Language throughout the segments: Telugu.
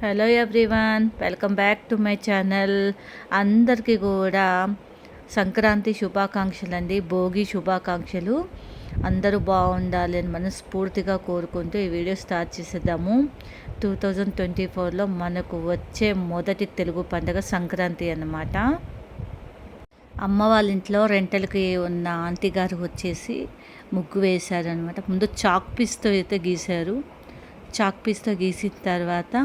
Hello everyone welcome back to my channel అందరికీ కూడా సంక్రాంతి శుభాకాంక్షలు అండి భోగి శుభాకాంక్షలు. అందరూ బాగుండాలి అని మనస్ఫూర్తిగా కోరుకుంటూ ఈ వీడియో స్టార్ట్ చేసేద్దాము. టూ థౌజండ్ ట్వంటీ ఫోర్లో మనకు వచ్చే మొదటి తెలుగు పండుగ సంక్రాంతి అన్నమాట. అమ్మ వాళ్ళ ఇంట్లో రెంటల్కి ఉన్న ఆంటీ గారు వచ్చేసి ముగ్గు వేశారనమాట ముందు చాక్ పీస్తో అయితే గీశారు. చాక్ పీస్తో గీసిన తర్వాత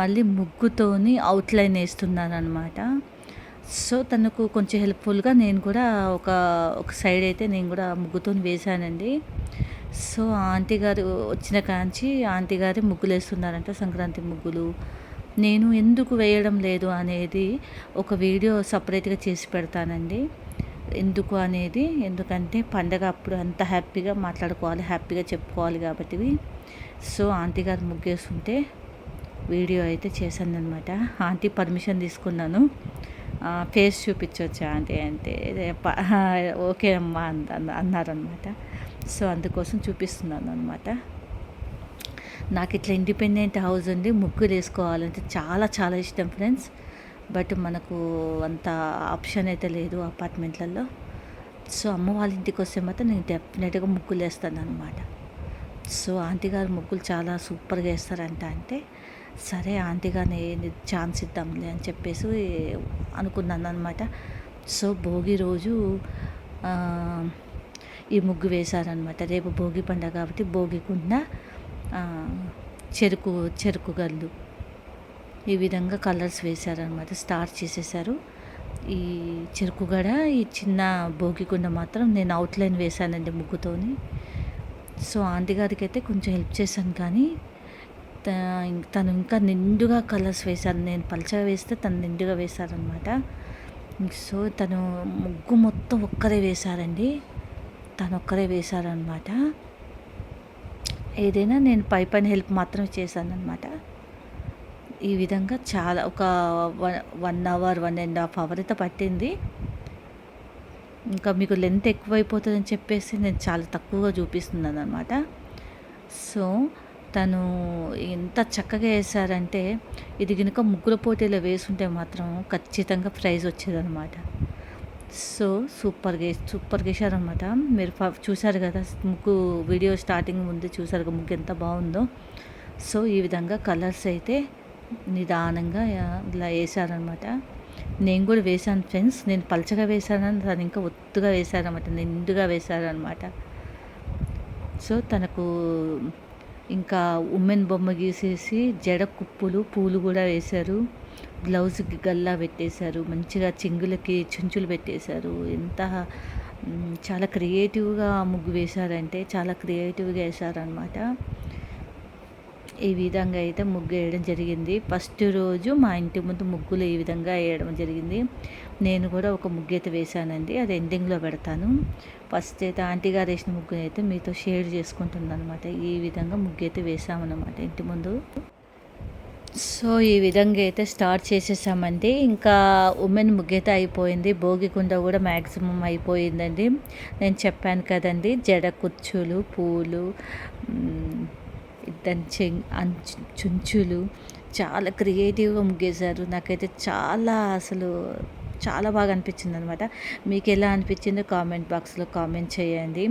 మళ్ళీ ముగ్గుతోని అవుట్లైన్ వేస్తున్నాను అనమాట సో తనకు కొంచెం హెల్ప్ఫుల్గా నేను కూడా ఒక ఒక సైడ్ అయితే నేను కూడా ముగ్గుతో వేశానండి. సో ఆంటీ గారు వచ్చిన కాంచి ఆంటీ గారి ముగ్గులు వేస్తున్నారంట సంక్రాంతి ముగ్గులు. నేను ఎందుకు వేయడం లేదు అనేది ఒక వీడియో సపరేట్గా చేసి పెడతానండి. ఎందుకు అనేది ఎందుకంటే పండగ అప్పుడు అంత హ్యాపీగా మాట్లాడుకోవాలి హ్యాపీగా చెప్పుకోవాలి కాబట్టి. సో ఆంటీ గారు ముగ్గేస్తుంటే వీడియో అయితే చేశాను అనమాట ఆంటీ పర్మిషన్ తీసుకున్నాను. ఫేస్ చూపించవచ్చా ఆంటీ అంటే ఓకే అమ్మా అన్నారనమాట సో అందుకోసం చూపిస్తున్నాను అనమాట నాకు ఇట్లా ఇండిపెండెంట్ హౌస్ ఉంది ముగ్గులు వేసుకోవాలంటే చాలా చాలా ఇష్టం ఫ్రెండ్స్. బట్ మనకు అంత ఆప్షన్ అయితే లేదు అపార్ట్మెంట్లలో. సో అమ్మ వాళ్ళ ఇంటికి వస్తే మాత్రం నేను డెఫినెట్గా ముగ్గులు వేస్తాను అనమాట సో ఆంటీ గారు ముగ్గులు చాలా సూపర్గా వేస్తారంట అంటే సరే ఆంటీగానే ఛాన్స్ ఇద్దాంలే అని చెప్పేసి అనుకున్నాను అనమాట సో భోగి రోజు ఈ ముగ్గు వేశారనమాట రేపు భోగి పండుగ కాబట్టి భోగికుండ చెరుకు చెరుకు గల్లు ఈ విధంగా కలర్స్ వేశారనమాట స్టార్ట్ చేసేసారు. ఈ చెరుకు గడ ఈ చిన్న భోగికుండ మాత్రం నేను అవుట్లైన్ వేశానండి ముగ్గుతోని. సో ఆంటీ గారికి అయితే కొంచెం హెల్ప్ చేశాను కానీ తను ఇంకా నిండుగా కలర్స్ వేశారు. నేను పలచగా వేస్తే తను నిండుగా వేశారనమాట సో తను ముగ్గు మొత్తం ఒక్కరే వేశారండి. తను ఒక్కరే వేశారనమాట ఏదైనా నేను పై పైన హెల్ప్ మాత్రమే చేశానమాట ఈ విధంగా చాలా ఒక one hour one and half hour అయితే పట్టింది. ఇంకా మీకు లెంత్ ఎక్కువైపోతుందని చెప్పేసి నేను చాలా తక్కువగా చూపిస్తున్నాను అనమాట సో తను ఎంత చక్కగా వేశారంటే ఇది కనుక ముగ్గుల పోటీలో వేసుంటే మాత్రం ఖచ్చితంగా ప్రైజ్ వచ్చేదనమాట సో సూపర్గా సూపర్గా వేసారనమాట మీరు చూశారు కదా ముగ్గు వీడియో స్టార్టింగ్ ముందు చూసారు కదా ముగ్గు ఎంత బాగుందో. సో ఈ విధంగా కలర్స్ అయితే నిదానంగా ఇలా వేశారనమాట నేను కూడా వేశాను ఫ్రెండ్స్. నేను పలచగా వేశానని తను ఇంకా ఒత్తుగా వేశారనమాట నిండుగా వేశారనమాట సో తనకు ఇంకా ఉమెన్ బొమ్మ గీసేసి జడ కుప్పులు పూలు కూడా వేశారు. బ్లౌజ్కి గల్లా పెట్టేశారు. మంచిగా చెంగులకి చుంచులు పెట్టేశారు. ఎంత చాలా క్రియేటివ్గా ముగ్గు వేశారంటే చాలా క్రియేటివ్గా వేశారనమాట ఈ విధంగా అయితే ముగ్గు వేయడం జరిగింది. ఫస్ట్ రోజు మా ఇంటి ముందు ముగ్గులు ఈ విధంగా వేయడం జరిగింది. నేను కూడా ఒక ముగ్గు అయితే వేశానండి. అది ఎండింగ్లో పెడతాను. ఫస్ట్ అయితే ఆంటీ గారు వేసిన ముగ్గుని అయితే మీతో షేర్ చేసుకుంటున్నాను అనమాట ఈ విధంగా ముగ్గు అయితే వేసామన్నమాట ఇంటి ముందు. సో ఈ విధంగా అయితే స్టార్ట్ చేసేసామండి. ఇంకా ఉమెన్ ముగ్గైతే అయిపోయింది. భోగికుండ కూడా మ్యాక్సిమం అయిపోయిందండి. నేను చెప్పాను కదండి జడ కుచ్చులు పూలు దంచె చె చుంచులు చాలా క్రియేటివ్గా ముగ్గేశారు. నాకైతే చాలా అసలు చాలా బాగా అనిపించింది అనమాట మీకు ఎలా అనిపించిందో కామెంట్ బాక్స్లో కామెంట్ చేయండి.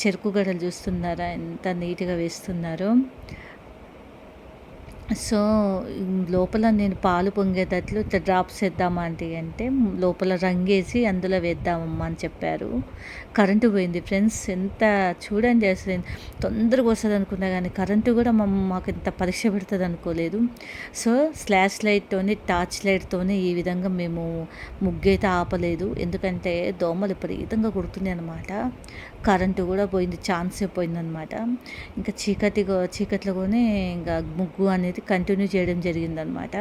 చెరుకు గడలు చూస్తున్నారా? ఎంత నీట్గా వేస్తున్నారో. సో లోపల నేను పాలు పొంగేటట్లు ఇట్లా డ్రాప్స్ వేద్దామా అంటే అంటే లోపల రంగేసి అందులో వేద్దామమ్మా అని చెప్పారు. కరెంటు పోయింది ఫ్రెండ్స్. ఎంత చూడండి అసలు తొందరగా వస్తుంది అనుకున్నా కానీ కరెంటు కూడా మా మాకు ఇంత పరీక్ష పెడుతుంది అనుకోలేదు. సో స్లాష్ లైట్తోని టార్చ్ లైట్తోని ఈ విధంగా మేము ముగ్గైతే ఆపలేదు. ఎందుకంటే దోమలు విపరీతంగా కుడుతున్నాయి అనమాట కరెంటు కూడా పోయింది ఛాన్సే పోయిందనమాట ఇంకా చీకటి చీకట్లోనే ఇంకా ముగ్గు అనేది కంటిన్యూ చేయడం జరిగిందనమాట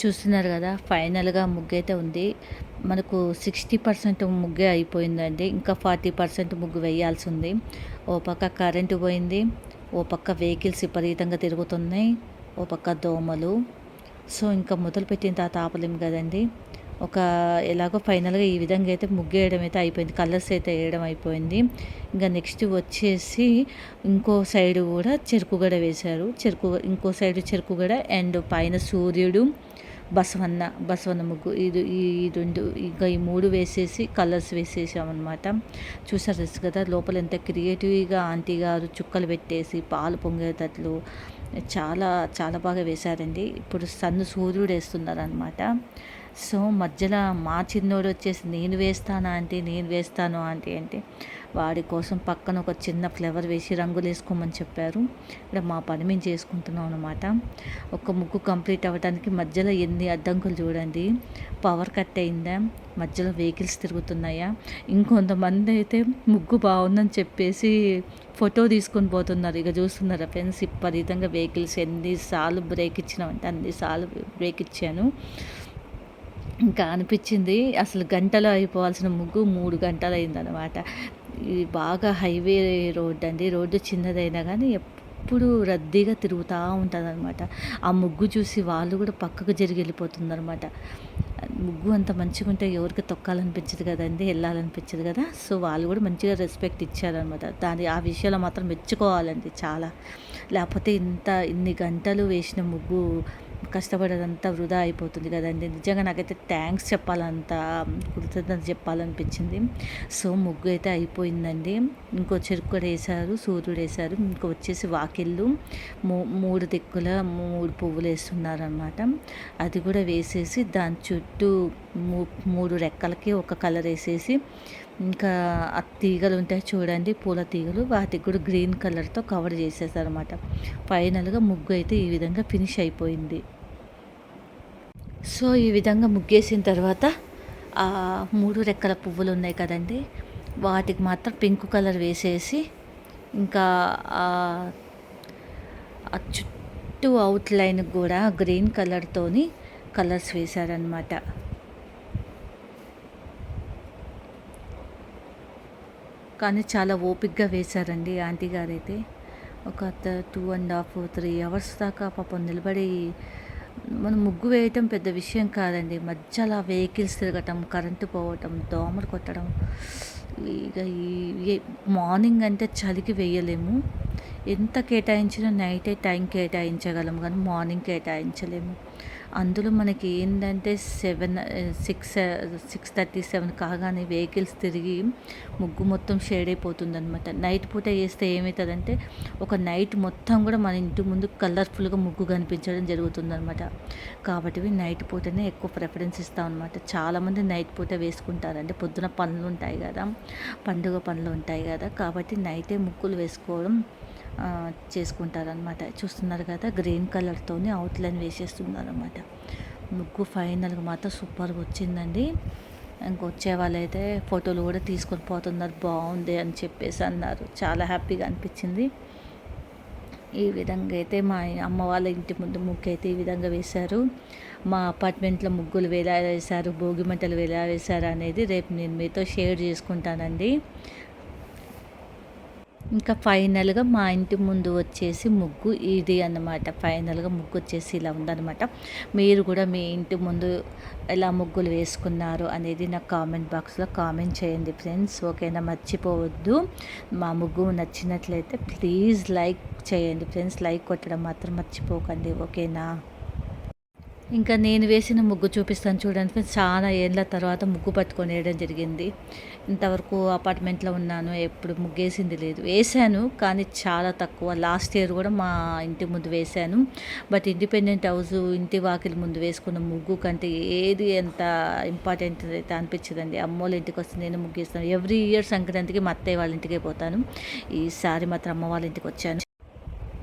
చూస్తున్నారు కదా ఫైనల్గా ముగ్గు అయితే ఉంది. మనకు సిక్స్టీ పర్సెంట్ ముగ్గే అయిపోయిందండి. ఇంకా ఫార్టీ పర్సెంట్ ముగ్గు వేయాల్సి ఉంది ఓ పక్క కరెంటు పోయింది. ఓ పక్క వెహికల్స్ విపరీతంగా తిరుగుతున్నాయి. ఓ పక్క దోమలు. సో ఇంకా మొదలుపెట్టిన తాత ఆపలేం కదండి. ఒక ఎలాగో ఫైనల్గా ఈ విధంగా అయితే ముగ్గు వేయడం అయితే అయిపోయింది. కలర్స్ అయితే వేయడం అయిపోయింది. ఇంకా నెక్స్ట్ వచ్చేసి ఇంకో సైడ్ కూడా చెరుకుగడ వేశారు. చెరుకు ఇంకో సైడ్ చెరుకుగడ అండ్ పైన సూర్యుడు బసవన్న బసవన్న ముగ్గు. ఇది ఈ రెండు ఇంకా ఈ మూడు వేసేసి కలర్స్ వేసేసామన్నమాట. చూసారు కదా లోపల ఎంత క్రియేటివ్గా ఆంటీ గారు చుక్కలు పెట్టేసి పాలు పొంగేటట్లు చాలా చాలా బాగా వేశారండి. ఇప్పుడు సన్ను సూర్యుడు వేస్తున్నారు అనమాట సో మధ్యలో మా చిన్నోడు వచ్చేసి నేను వేస్తానా అంటే నేను వేస్తాను ఆంటీ? అంటే వాడి కోసం పక్కన ఒక చిన్న ఫ్లవర్ వేసి రంగులు వేసుకోమని చెప్పారు. ఇక్కడ మా పని మేము చేసుకుంటున్నాం అనమాట ఒక ముగ్గు కంప్లీట్ అవ్వడానికి మధ్యలో ఎన్ని అడ్డంకులు చూడండి. పవర్ కట్ అయిందా? మధ్యలో వెహికల్స్ తిరుగుతున్నాయా? ఇంకొంతమంది అయితే ముగ్గు బాగుందని చెప్పేసి ఫోటో తీసుకొని పోతున్నారు. ఇక చూస్తున్నారా ఫ్రెండ్స్? విపరీతంగా వెహికల్స్ ఎన్నిసార్లు బ్రేక్ ఇచ్చినామంటే అన్నిసార్లు బ్రేక్ ఇచ్చాను. ఇంకా అనిపించింది. అసలు గంటలో అయిపోవాల్సిన ముగ్గు మూడు గంటలు అయిందనమాట ఇది బాగా హైవే రోడ్ అండి. రోడ్డు చిన్నదైనా కానీ ఎప్పుడు రద్దీగా తిరుగుతూ ఉంటుందన్నమాట. ఆ ముగ్గు చూసి వాళ్ళు కూడా పక్కకు జరిగి వెళ్ళిపోతుందనమాట ముగ్గు అంత మంచిగా ఉంటే ఎవరికి తొక్కాలనిపించదు కదండి వెళ్ళాలనిపించదు కదా. సో వాళ్ళు కూడా మంచిగా రెస్పెక్ట్ ఇచ్చారనమాట దాని ఆ విషయాలు మాత్రం మెచ్చుకోవాలండి చాలా. లేకపోతే ఇంత ఇన్ని గంటలు వేసిన ముగ్గు కష్టపడేదంతా వృధా అయిపోతుంది కదండి. నిజంగా నాకైతే థ్యాంక్స్ చెప్పాలంత కృతజ్ఞత చెప్పాలనిపించింది. సో ముగ్గు అయితే అయిపోయిందండి. ఇంకో చెరుకు కూడా వేశారు సూర్యుడు వేశారు. ఇంకో వచ్చేసి వాకిళ్ళు. మూడు దిక్కుల మూడు పువ్వులు వేస్తున్నారనమాట అది కూడా వేసేసి దాని చుట్టూ మూడు రెక్కలకి ఒక కలర్ వేసేసి ఇంకా ఆ తీగలు ఉంటాయి చూడండి పూల తీగలు వాటికి కూడా గ్రీన్ కలర్తో కవర్ చేసేసారనమాట ఫైనల్గా ముగ్గు అయితే ఈ విధంగా ఫినిష్ అయిపోయింది. సో ఈ విధంగా ముగ్గేసిన తర్వాత ఆ మూడు రెక్కల పువ్వులు ఉన్నాయి కదండి వాటికి మాత్రం పింక్ కలర్ వేసేసి ఇంకా ఆ చుట్టూ అవుట్లైన్ కూడా గ్రీన్ కలర్తోని కలర్స్ వేశారనమాట కానీ చాలా ఓపిక్గా వేశారండి ఆంటీ గారైతే. ఒక two and half three hours దాకా పాపం నిలబడి మనం ముగ్గు వేయటం పెద్ద విషయం కాదండి. మధ్యలో వెహికల్స్ తిరగటం కరెంటు పోవటం దోమలు కొట్టడం ఇక ఈ మార్నింగ్ అంటే చలికి వేయలేము. ఎంత కేటాయించినా నైటే టైం కేటాయించగలం కానీ మార్నింగ్ కేటాయించలేము. అందులో మనకి ఏంటంటే seven six six thirty seven కాగానే వెహికల్స్ తిరిగి ముగ్గు మొత్తం షేడ్ అయిపోతుంది అనమాట నైట్ పూట వేస్తే ఏమవుతుందంటే ఒక నైట్ మొత్తం కూడా మన ఇంటి ముందు కలర్ఫుల్గా ముగ్గు కనిపించడం జరుగుతుంది అనమాట కాబట్టి నైట్ పూటనే ఎక్కువ ప్రిఫరెన్స్ ఇస్తాం అనమాట చాలామంది నైట్ పూట వేసుకుంటారంటే పొద్దున పనులు ఉంటాయి కదా పండుగ పనులు ఉంటాయి కదా కాబట్టి నైటే ముగ్గులు వేసుకోవడం చేసుకుంటారనమాట చూస్తున్నారు కదా గ్రీన్ కలర్తోనే అవుట్లైన్ ముగ్గు ఫైనల్గా మాత్రం సూపర్గా వచ్చిందండి. ఇంకొచ్చే వాళ్ళైతే ఫోటోలు కూడా తీసుకొని పోతున్నారు. బాగుంది అని చెప్పేసి అన్నారు. చాలా హ్యాపీగా అనిపించింది. ఈ విధంగా అయితే మా అమ్మ వాళ్ళ ఇంటి ముందు ముగ్గు అయితే ఈ విధంగా వేశారు. మా అపార్ట్మెంట్లో ముగ్గులు వేలా వేశారు భోగి మంటలు వేలా వేశారు అనేది రేపు నేను మీతో షేర్ చేసుకుంటానండి. ఇంకా ఫైనల్గా మా ఇంటి ముందు వచ్చేసి ముగ్గు ఇది అన్నమాట. ఫైనల్గా ముగ్గు వచ్చేసి ఇలా ఉందన్నమాట. మీరు కూడా మీ ఇంటి ముందు ఎలా ముగ్గులు వేసుకున్నారు అనేది నాకు కామెంట్ బాక్స్లో కామెంట్ చేయండి ఫ్రెండ్స్. ఓకేనా? మర్చిపోవద్దు. మా ముగ్గు నచ్చినట్లయితే ప్లీజ్ లైక్ చేయండి ఫ్రెండ్స్. లైక్ కొట్టడం మాత్రం మర్చిపోకండి. ఓకేనా? ఇంకా నేను వేసిన ముగ్గు చూపిస్తాను చూడండి చాలా ఏళ్ళ తర్వాత ముగ్గు పట్టుకొని వేయడం జరిగింది. ఇంతవరకు అపార్ట్మెంట్లో ఉన్నాను ఎప్పుడు ముగ్గేసింది లేదు. వేశాను కానీ చాలా తక్కువ. లాస్ట్ ఇయర్ కూడా మా ఇంటి ముందు వేశాను. బట్ ఇండిపెండెంట్ హౌస్ ఇంటి వాకిలి ముందు వేసుకున్న ముగ్గు కంటే ఏది ఎంత ఇంపార్టెంట్ అయితే అనిపించదండి. అమ్మోళ్ళ ఇంటికి వస్తే నేను ముగ్గేస్తాను. ఎవ్రీ ఇయర్ సంక్రాంతికి మా అత్తయ్య వాళ్ళ ఇంటికే పోతాను. ఈసారి మాత్రం అమ్మ వాళ్ళ ఇంటికి వచ్చాను.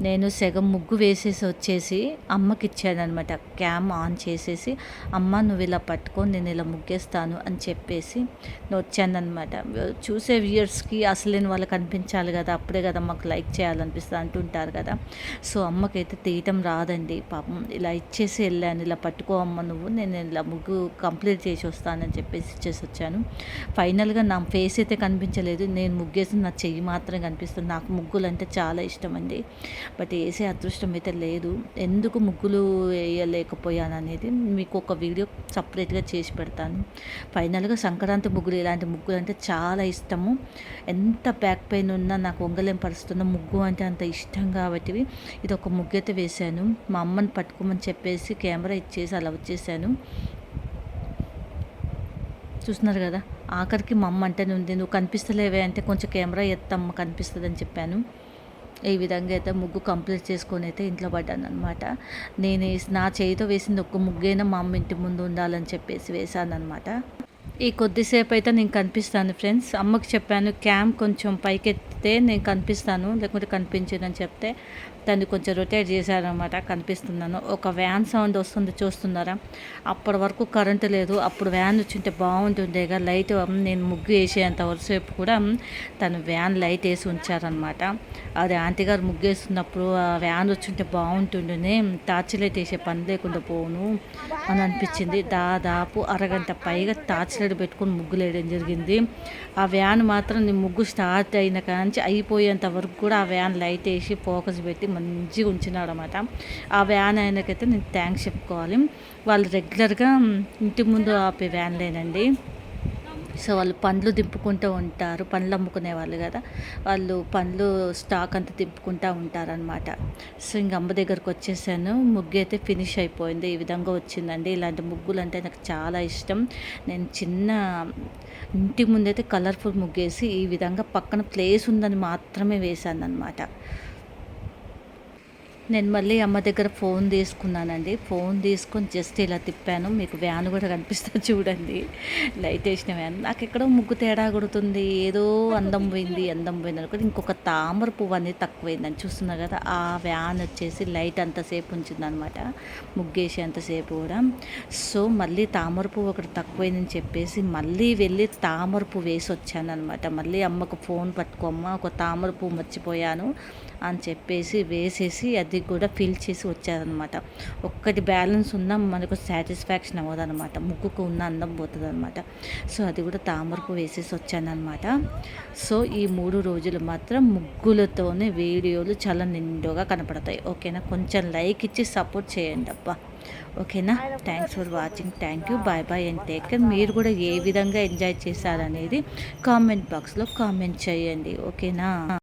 నేను సగం ముగ్గు వేసేసి వచ్చేసి అమ్మకి ఇచ్చానమాట క్యామ్ ఆన్ చేసేసి అమ్మ నువ్వు ఇలా పట్టుకొని నేను ఇలా ముగ్గేస్తాను అని చెప్పేసి వచ్చానమాట చూసే వ్యూయర్స్కి అసలేని వాళ్ళకి అనిపించాలి కదా అప్పుడే కదా మాకు లైక్ చేయాలనిపిస్తుంది అంటుంటారు కదా. సో అమ్మకైతే తీయటం రాదండి. పాపం ఇలా ఇచ్చేసి వెళ్ళాను ఇలా పట్టుకో అమ్మ నువ్వు నేను ఇలా ముగ్గు కంప్లీట్ చేసి వస్తానని చెప్పేసి ఇచ్చేసి వచ్చాను. ఫైనల్గా నా ఫేస్ అయితే కనిపించలేదు. నేను ముగ్గేసి నా చెయ్యి మాత్రం కనిపిస్తుంది. నాకు ముగ్గులు అంటే చాలా ఇష్టం అండి బట్ వేసే అదృష్టం అయితే లేదు. ఎందుకు ముగ్గులు వేయలేకపోయాను అనేది మీకు ఒక వీడియో సపరేట్గా చేసి పెడతాను. ఫైనల్గా సంక్రాంతి ముగ్గులు ఇలాంటి ముగ్గులు అంటే చాలా ఇష్టము. ఎంత బ్యాక్ పెయిన్ ఉన్నా నాకు వంగలేం పరుస్తున్న ముగ్గు అంటే అంత ఇష్టం కాబట్టి ఇది ఒక ముగ్గు అయితే వేశాను మా అమ్మని పట్టుకోమని చెప్పేసి కెమెరా ఇచ్చేసి అలా వచ్చేసాను. చూస్తున్నారు కదా? ఆఖరికి మా అమ్మ అంటేనే ఉంది నువ్వు కనిపిస్తలేవే అంటే కొంచెం కెమెరా ఎత్తమ్మ కనిపిస్తుంది అని చెప్పాను. ఈ విధంగా అయితే ముగ్గు కంప్లీట్ చేసుకొని అయితే ఇంట్లో పడ్డాను అనమాట నేను నా చేయితో వేసింది ఒక్క ముగ్గైనా మా అమ్మ ఇంటి ముందు ఉండాలని చెప్పేసి వేశాను అనమాట ఈ కొద్దిసేపు అయితే నేను కనిపిస్తాను ఫ్రెండ్స్. అమ్మకి చెప్పాను క్యామ్ కొంచెం పైకెత్తితే నేను కనిపిస్తాను లేకుంటే కనిపించదని చెప్తే దాన్ని కొంచెం రొటేట్ చేశారనమాట కనిపిస్తున్నాను ఒక వ్యాన్ సౌండ్ వస్తుంది చూస్తున్నారా? అప్పటి వరకు కరెంటు లేదు. అప్పుడు వ్యాన్ వచ్చింటే బాగుంటుండేగా. లైట్ నేను ముగ్గు వేసేంత వరసేపు కూడా తను వ్యాన్ లైట్ వేసి ఉంచారనమాట అది ఆంటీ గారు ముగ్గు వేస్తున్నప్పుడు ఆ వ్యాన్ వచ్చింటే బాగుంటుండే టార్చ్ లైట్ వేసే పని లేకుండా పోను అని అనిపించింది. దాదాపు అరగంట పైగా టార్చ్ లైట్ పెట్టుకొని ముగ్గులు వేయడం జరిగింది. ఆ వ్యాన్ మాత్రం నేను ముగ్గు స్టార్ట్ అయిన కాంచి అయిపోయేంత వరకు కూడా ఆ వ్యాన్ లైట్ వేసి ఫోకస్ పెట్టి మంచిగా ఉంచినాడు అనమాట ఆ వ్యాన్ ఆయనకైతే నేను థ్యాంక్స్ చెప్పుకోవాలి. వాళ్ళు రెగ్యులర్గా ఇంటి ముందు ఆపే వ్యాన్లేనండి. సో వాళ్ళు పండ్లు దింపుకుంటూ ఉంటారు. పండ్లు అమ్ముకునే వాళ్ళు కదా. వాళ్ళు పండ్లు స్టాక్ అంతా దింపుకుంటూ ఉంటారనమాట సో ఇంక అమ్మ దగ్గరకు వచ్చేసాను. ముగ్గు అయితే ఫినిష్ అయిపోయింది. ఈ విధంగా వచ్చిందండి. ఇలాంటి ముగ్గులు అంటే నాకు చాలా ఇష్టం. నేను చిన్న ఇంటి ముందైతే కలర్ఫుల్ ముగ్గేసి ఈ విధంగా పక్కన ప్లేస్ ఉందని మాత్రమే వేశాను అనమాట నేను మళ్ళీ అమ్మ దగ్గర ఫోన్ తీసుకున్నానండి. ఫోన్ తీసుకొని జస్ట్ ఇలా తిప్పాను. మీకు వ్యాన్ కూడా కనిపిస్తుంది చూడండి. లైట్ వేసిన వ్యాన్. నాకు ఎక్కడో ముగ్గు తేడా కొడుతుంది. ఏదో అందం పోయింది అందం పోయింది అనుకుంటే ఇంకొక తామర పువ్వు అనేది తక్కువైందని చూస్తున్నా కదా ఆ వ్యాన్ వచ్చేసి లైట్ అంతసేపు ఉంచిందనమాట ముగ్గేసి అంతసేపు కూడా. సో మళ్ళీ తామర పువ్వు ఒకటి తక్కువైందని చెప్పేసి మళ్ళీ వెళ్ళి తామర పువ్వు వేసి వచ్చాను అనమాట మళ్ళీ అమ్మకు ఫోన్ పట్టుకోమ్మ ఒక తామర పువ్వు మర్చిపోయాను. అని చెప్పేసి వేసేసి అది కూడా ఫిల్ చేసి వచ్చారనమాట ఒక్కటి బ్యాలెన్స్ ఉన్నా మనకు సాటిస్ఫాక్షన్ అవ్వదనమాట ముక్కుకు ఉన్న అందం పోతుంది అనమాట సో అది కూడా తామరకు వేసేసి వచ్చానమాట సో ఈ మూడు రోజులు మాత్రం ముగ్గులతోనే వీడియోలు చాలా నిండుగా కనపడతాయి. ఓకేనా? కొంచెం లైక్ ఇచ్చి సపోర్ట్ చేయండి అబ్బా. ఓకేనా? Thanks for watching thank you bye bye and take care మీరు కూడా ఏ విధంగా ఎంజాయ్ చేశారనేది కామెంట్ బాక్స్లో కామెంట్ చేయండి. ఓకేనా?